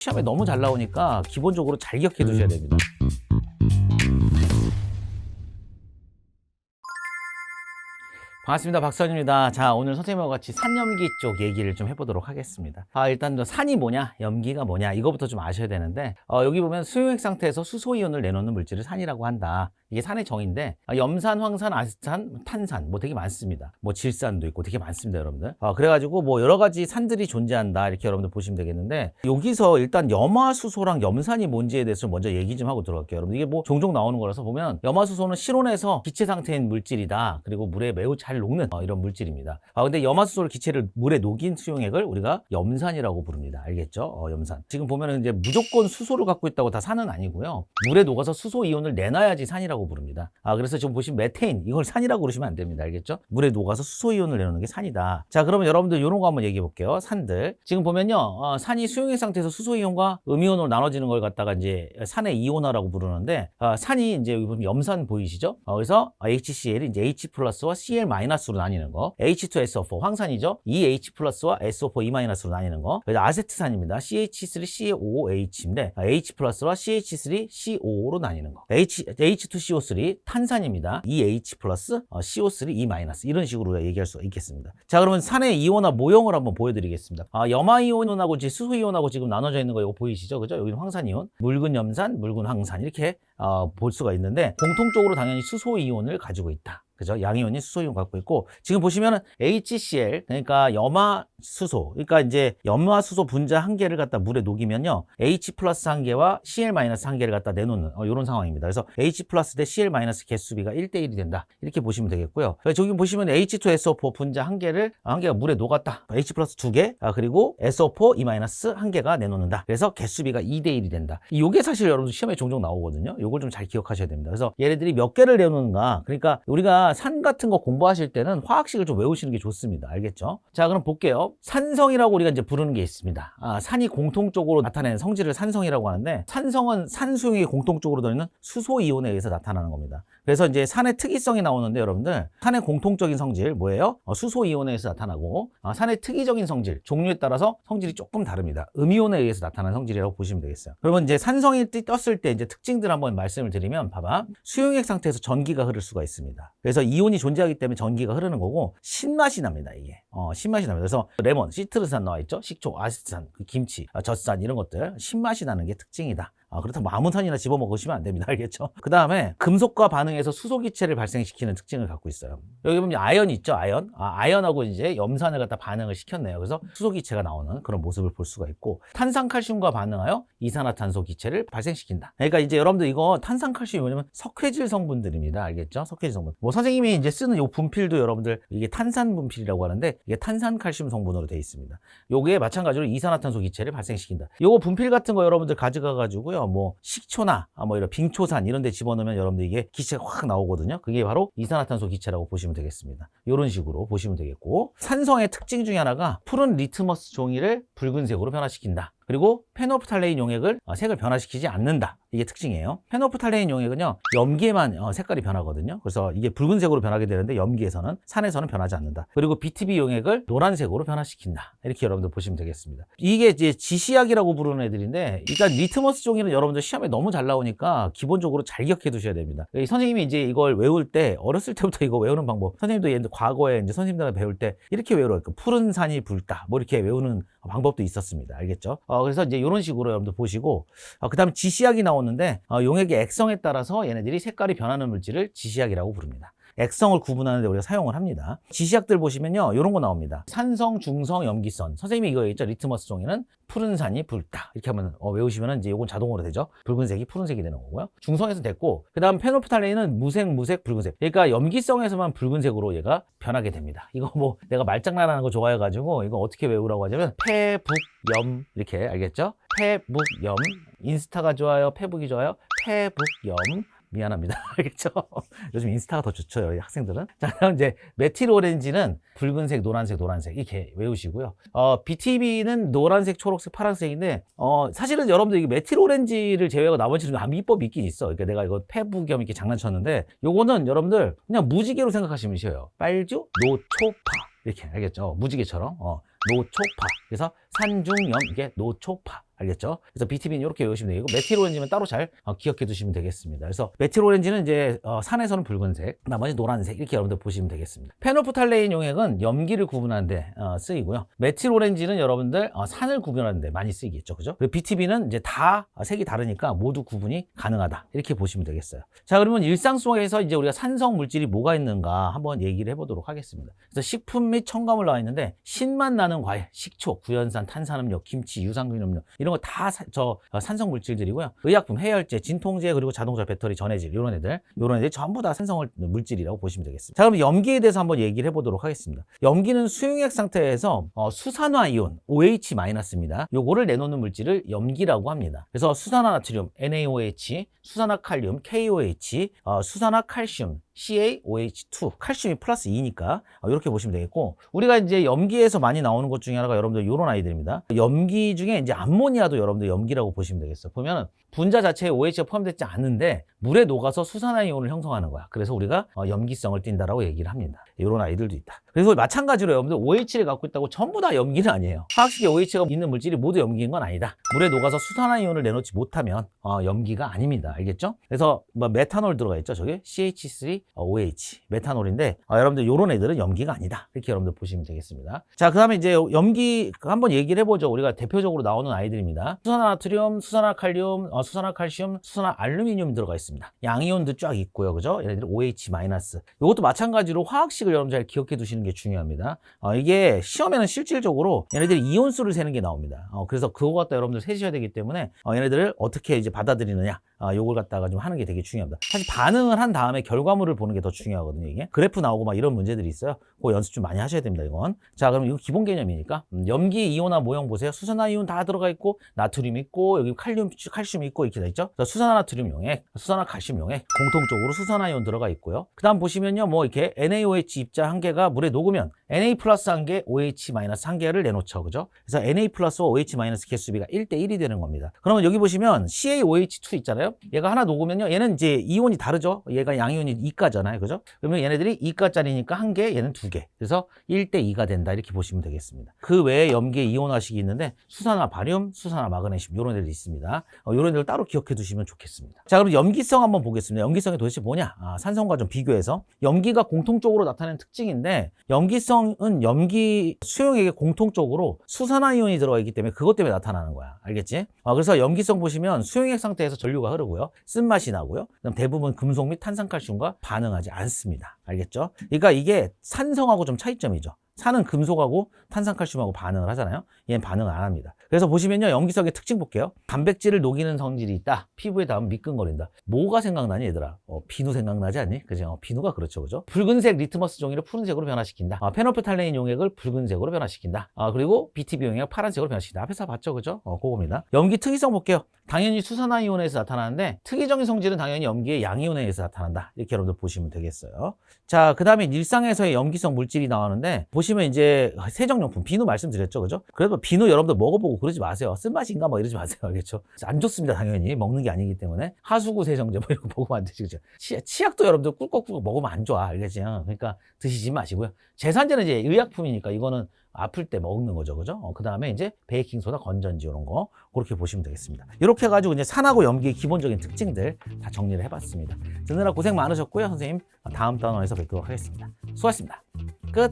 시험에 너무 잘 나오니까 기본적으로 잘 기억해 두셔야 됩니다. 반갑습니다. 박선입니다. 자, 오늘 선생님과 같이 산염기 쪽 얘기를 좀 해보도록 하겠습니다. 아, 일단 저 산이 뭐냐, 염기가 뭐냐, 이거부터 좀 아셔야 되는데, 어, 여기 보면 수용액 상태에서 수소이온을 내놓는 물질을 산이라고 한다. 이게 산의 정의인데, 아, 염산, 황산, 아세탄, 탄산, 뭐 되게 많습니다. 뭐 질산도 있고 되게 많습니다, 여러분들. 아, 그래가지고 뭐 여러 가지 산들이 존재한다. 이렇게 여러분들 보시면 되겠는데, 여기서 일단 염화수소랑 염산이 뭔지에 대해서 먼저 얘기 좀 하고 들어갈게요. 여러분, 이게 뭐 종종 나오는 거라서 보면, 염화수소는 실온에서 기체 상태인 물질이다. 그리고 물에 매우 잘 녹는 어, 이런 물질입니다. 아, 근데 염화수소를 기체를 물에 녹인 수용액을 우리가 염산이라고 부릅니다. 알겠죠? 어, 염산. 지금 보면은 이제 무조건 수소를 갖고 있다고 다 산은 아니고요. 물에 녹아서 수소 이온을 내놔야지 산이라고 부릅니다. 아, 그래서 지금 보시면 메테인 이걸 산이라고 그러시면 안 됩니다. 알겠죠? 물에 녹아서 수소 이온을 내놓는 게 산이다. 자, 그러면 여러분들 이런 거 한번 얘기해 볼게요. 산들. 지금 보면요. 어, 산이 수용액 상태에서 수소 이온과 음이온으로 나눠지는 걸 갖다가 이제 산의 이온화라고 부르는데 아, 산이 이제 보면 염산 보이시죠? 어, 그래서 HCl이 이제 H 플러스와 Cl 마이너스로 나뉘는 거. H2SO4 황산이죠. 이 H 플러스와 SO4 E 마이너스로 나뉘는 거. 그래서 아세트산입니다. CH3COOH인데 H 플러스와 CH3CO로 나뉘는 거. H, H2CO3 탄산입니다. 이 H 플러스 어, CO3 E 마이너스 이런 식으로 얘기할 수 있겠습니다. 자 그러면 산의 이온화 모형을 한번 보여드리겠습니다. 아, 염화이온하고 수소이온하고 지금 나눠져 있는 거 이거 보이시죠? 그죠? 여기는 황산이온, 묽은 염산, 묽은 황산 이렇게 어, 볼 수가 있는데 공통적으로 당연히 수소이온을 가지고 있다. 그죠? 양이온이 수소이온 갖고 있고 지금 보시면은 HCl 그러니까 염화 수소 그러니까 이제 염화 수소 분자 한 개를 갖다 물에 녹이면요 H 플러스 한 개와 Cl 마이너스 한 개를 갖다 내놓는 어, 이런 상황입니다. 그래서 H 플러스 대 Cl 마이너스 개수비가 1대 1이 된다 이렇게 보시면 되겠고요. 저기 보시면 H2SO4 분자 한 개를 한 개가 물에 녹았다 H 플러스 두 개, 아, 그리고 SO4 E 마이너스 한 개가 내놓는다. 그래서 개수비가 2대 1이 된다. 이게 사실 여러분들 시험에 종종 나오거든요. 이걸 좀 잘 기억하셔야 됩니다. 그래서 얘네들이 몇 개를 내놓는가 그러니까 우리가 산 같은 거 공부하실 때는 화학식을 좀 외우시는 게 좋습니다. 알겠죠? 자, 그럼 볼게요. 산성이라고 우리가 이제 부르는 게 있습니다. 아, 산이 공통적으로 나타내는 성질을 산성이라고 하는데 산성은 산수용이 공통적으로 들어있는 수소 이온에 의해서 나타나는 겁니다. 그래서 이제 산의 특이성이 나오는데 여러분들 산의 공통적인 성질 뭐예요? 어, 수소 이온에 의해서 나타나고 아, 산의 특이적인 성질 종류에 따라서 성질이 조금 다릅니다. 음이온에 의해서 나타나는 성질이라고 보시면 되겠어요. 그러면 이제 산성이 띠- 떴을 때 이제 특징들 한번 말씀을 드리면 봐봐 수용액 상태에서 전기가 흐를 수가 있습니다. 그래서 이온이 존재하기 때문에 전기가 흐르는 거고 신맛이 납니다 이게 어, 신맛이 납니다. 그래서 레몬, 시트르산 나와 있죠, 식초, 아세트산, 그 김치, 아, 젖산 이런 것들 신맛이 나는 게 특징이다. 아, 그렇다고 아무 산이나 집어먹으시면 안 됩니다. 알겠죠? 그 다음에 금속과 반응해서 수소기체를 발생시키는 특징을 갖고 있어요. 여기 보면 아연 있죠, 아연. 아, 아연하고 이제 염산을 갖다 반응을 시켰네요. 그래서 수소기체가 나오는 그런 모습을 볼 수가 있고 탄산칼슘과 반응하여 이산화탄소 기체를 발생시킨다. 그러니까 이제 여러분들 이거 탄산칼슘이 뭐냐면 석회질 성분들입니다. 알겠죠? 석회질 성분. 뭐 선생님이 이제 쓰는 이 분필도 여러분들 이게 탄산 분필이라고 하는데 이게 탄산칼슘 성분으로 되어 있습니다. 요게 마찬가지로 이산화탄소 기체를 발생시킨다. 요거 분필 같은 거 여러분들 가져가 가지고요. 뭐 식초나 아, 뭐 이런 빙초산 이런 데 집어넣으면 여러분들 이게 기체가 확 나오거든요. 그게 바로 이산화탄소 기체라고 보시면 되겠습니다. 이런 식으로 보시면 되겠고 산성의 특징 중에 하나가 푸른 리트머스 종이를 붉은색으로 변화시킨다. 그리고 페노프탈레인 용액을 어, 색을 변화시키지 않는다. 이게 특징이에요. 페노프탈레인 용액은요, 염기에만 어, 색깔이 변하거든요. 그래서 이게 붉은색으로 변하게 되는데 염기에서는 산에서는 변하지 않는다. 그리고 BTB 용액을 노란색으로 변화시킨다. 이렇게 여러분들 보시면 되겠습니다. 이게 이제 지시약이라고 부르는 애들인데, 일단 리트머스 종이는 여러분들 시험에 너무 잘 나오니까 기본적으로 잘 기억해 두셔야 됩니다. 이 선생님이 이제 이걸 외울 때 어렸을 때부터 이거 외우는 방법, 선생님도 과거에 이제 선생님들한테 배울 때 이렇게 외우라고 푸른 산이 붉다. 뭐 이렇게 외우는 방법도 있었습니다. 알겠죠? 어, 그래서 이제 이런 식으로 여러분들 보시고, 어, 그 다음에 지시약이 나오는데, 어, 용액의 액성에 따라서 얘네들이 색깔이 변하는 물질을 지시약이라고 부릅니다. 액성을 구분하는 데 우리가 사용을 합니다. 지시약들 보시면요, 이런 거 나옵니다. 산성, 중성, 염기선. 선생님이 이거 있죠? 리트머스 종이는 푸른 산이 붉다. 이렇게 하면 어, 외우시면 이제 이건 자동으로 되죠. 붉은색이 푸른색이 되는 거고요. 중성에서 됐고, 그 다음 페노프탈레인은 무색, 무색, 붉은색. 그러니까 염기성에서만 붉은색으로 얘가 변하게 됩니다. 이거 뭐 내가 말장난하는 거 좋아해 가지고 이거 어떻게 외우라고 하냐면 페북염 이렇게 알겠죠? 페북염 인스타가 좋아요, 페북이 좋아요, 페북염 미안합니다. 알겠죠? 요즘 인스타가 더 좋죠, 학생들은. 자, 그럼 이제 메틸 오렌지는 붉은색, 노란색, 노란색 이렇게 외우시고요. 어, BTB는 노란색, 초록색, 파란색인데 어, 사실은 여러분들 이게 메틸 오렌지를 제외하고 나머지는 다 비법이 있긴 있어. 그러니까 내가 이거 페북염 이렇게 장난쳤는데 요거는 여러분들 그냥 무지개로 생각하시면 쉬워요. 빨주, 노초파 이렇게 알겠죠? 무지개처럼 어, 노초파. 그래서 산중염 이게 노초파. 알겠죠? 그래서 BTB는 이렇게 외우시면 되고 메틸 오렌지는 따로 잘 어, 기억해 두시면 되겠습니다. 그래서 메틸 오렌지는 이제 어, 산에서는 붉은색, 나머지 노란색 이렇게 여러분들 보시면 되겠습니다. 페노프탈레인 용액은 염기를 구분하는데 어, 쓰이고요. 메틸 오렌지는 여러분들 어, 산을 구분하는데 많이 쓰이겠죠, 그죠? 그리고 BTB는 이제 다 색이 다르니까 모두 구분이 가능하다 이렇게 보시면 되겠어요. 자, 그러면 일상 속에서 이제 우리가 산성 물질이 뭐가 있는가 한번 얘기를 해보도록 하겠습니다. 그래서 식품 및 첨가물 나와 있는데 신맛 나는 과일, 식초, 구연산, 탄산음료, 김치, 유산균 음료 이런 거 다 저 산성 물질들이고요. 의약품, 해열제, 진통제 그리고 자동차 배터리, 전해질 이런 애들, 이런 애들 전부 다 산성 물질이라고 보시면 되겠습니다. 자, 그럼 염기에 대해서 한번 얘기를 해보도록 하겠습니다. 염기는 수용액 상태에서 어, 수산화 이온 OH-입니다. 요거를 내놓는 물질을 염기라고 합니다. 그래서 수산화 나트륨 NaOH, 수산화 칼륨 KOH, 어, 수산화 칼슘 CaOH2 칼슘이 플러스 2니까 이렇게 보시면 되겠고 우리가 이제 염기에서 많이 나오는 것 중에 하나가 여러분들 이런 아이들입니다. 염기 중에 이제 암모니아도 여러분들 염기라고 보시면 되겠어요. 보면 분자 자체에 OH가 포함되지 않는데 물에 녹아서 수산화이온을 형성하는 거야. 그래서 우리가 어, 염기성을 띈다라고 얘기를 합니다. 이런 아이들도 있다. 그래서 마찬가지로 여러분들 OH를 갖고 있다고 전부 다 염기는 아니에요. 화학식에 OH가 있는 물질이 모두 염기인 건 아니다. 물에 녹아서 수산화이온을 내놓지 못하면 어, 염기가 아닙니다. 알겠죠? 그래서 뭐 메탄올 들어가 있죠. 저게 CH3 OH 메탄올인데 어, 여러분들 이런 애들은 염기가 아니다. 이렇게 여러분들 보시면 되겠습니다. 자, 그 다음에 이제 염기 한번 얘기를 해보죠. 우리가 대표적으로 나오는 아이들입니다. 수산화 나트륨, 수산화 칼륨, 어, 수산화 칼슘, 수산화 알루미늄 들어가 있습니다. 양이온도 쫙 있고요, 그죠? 얘네들 OH. 이것도 마찬가지로 화학식을 여러분 잘 기억해 두시는 게 중요합니다. 어, 이게 시험에는 실질적으로 얘네들이 이온수를 세는 게 나옵니다. 어, 그래서 그거 갖다 여러분들 세셔야 되기 때문에 어, 얘네들을 어떻게 이제 받아들이느냐. 아, 요걸 갖다가 좀 하는 게 되게 중요합니다. 사실 반응을 한 다음에 결과물을 보는 게 더 중요하거든요, 이게. 그래프 나오고 막 이런 문제들이 있어요. 그거 연습 좀 많이 하셔야 됩니다, 이건. 자, 그럼 이거 기본 개념이니까. 음, 염기 이온화 모형 보세요. 수산화 이온 다 들어가 있고, 나트륨 있고, 여기 칼륨, 칼슘 있고, 이렇게 돼 있죠? 그래서 수산화 나트륨 용액, 수산화 칼슘 용액, 공통적으로 수산화 이온 들어가 있고요. 그 다음 보시면요, 뭐 이렇게 NaOH 입자 한 개가 물에 녹으면 Na 플러스 한 개, OH 마이너스 한 개를 내놓죠, 그죠? 그래서 Na 플러스와 OH 마이너스 개수비가 1대 1이 되는 겁니다. 그러면 여기 보시면 CaOH2 있잖아요? 얘가 하나 녹으면요, 얘는 이제 이온이 다르죠? 얘가 양이온이 2가잖아요, 그죠? 그러면 얘네들이 2가짜리니까 한 개, 얘는 두 개. 그래서 1대 2가 된다, 이렇게 보시면 되겠습니다. 그 외에 염기에 이온화식이 있는데, 수산화 바륨, 수산화 마그네슘, 이런 애들이 있습니다. 어, 이런 애들 따로 기억해 두시면 좋겠습니다. 자, 그럼 염기성 한번 보겠습니다. 염기성이 도대체 뭐냐? 아, 산성과 좀 비교해서. 염기가 공통적으로 나타내는 특징인데, 염기성은 염기 수용액에 공통적으로 수산화 이온이 들어가 있기 때문에 그것 때문에 나타나는 거야. 알겠지? 아, 그래서 염기성 보시면 수용액 상태에서 전류가 흐르 고요. 쓴맛이 나고요. 그다음 대부분 금속 및 탄산칼슘과 반응하지 않습니다. 알겠죠? 그러니까 이게 산성하고 좀 차이점이죠. 산은 금속하고 탄산칼슘하고 반응을 하잖아요. 얘는 반응을 안 합니다. 그래서 보시면요. 염기성의 특징 볼게요. 단백질을 녹이는 성질이 있다. 피부에 닿으면 미끈거린다. 뭐가 생각나니 얘들아? 어, 비누 생각나지 않니? 그죠? 어, 비누가 그렇죠. 그죠? 붉은색 리트머스 종이를 푸른색으로 변화시킨다. 아, 페노페탈레인 용액을 붉은색으로 변화시킨다. 아, 그리고 BTB 용액을 파란색으로 변화시킨다. 앞에서 봤죠. 그죠? 어, 그겁니다. 염기 특이성 볼게요. 당연히 수산화이온에서 나타나는데 특이적인 성질은 당연히 염기의 양이온에 의해서 나타난다. 이렇게 여러분들 보시면 되겠어요. 자, 그 다음에 일상에서의 염기성 물질이 나오는데 보시 면 이제 세정용품 비누 말씀드렸죠. 그죠? 그래도 비누 여러분들 먹어보고 그러지 마세요. 쓴맛인가 뭐 이러지 마세요. 알겠죠? 안 좋습니다. 당연히. 먹는 게 아니기 때문에. 하수구 세정제 뭐 이런 거 먹으면 안 되지. 그죠? 치, 치약 도 여러분들 꿀꺽꿀꺽 먹으면 안 좋아. 알겠죠? 그러니까 드시지 마시고요. 제산제는 이제 의약품이니까 이거는 아플 때 먹는 거죠. 그죠? 어, 그 다음에 이제 베이킹소다, 건전지 이런 거 그렇게 보시면 되겠습니다. 이렇게 해가지고 이제 산하고 염기의 기본적인 특징들 다 정리를 해봤습니다. 듣느라 고생 많으셨고요. 선생님 다음 단원에서 뵙도록 하겠습니다. 수고하셨습니다. 끝!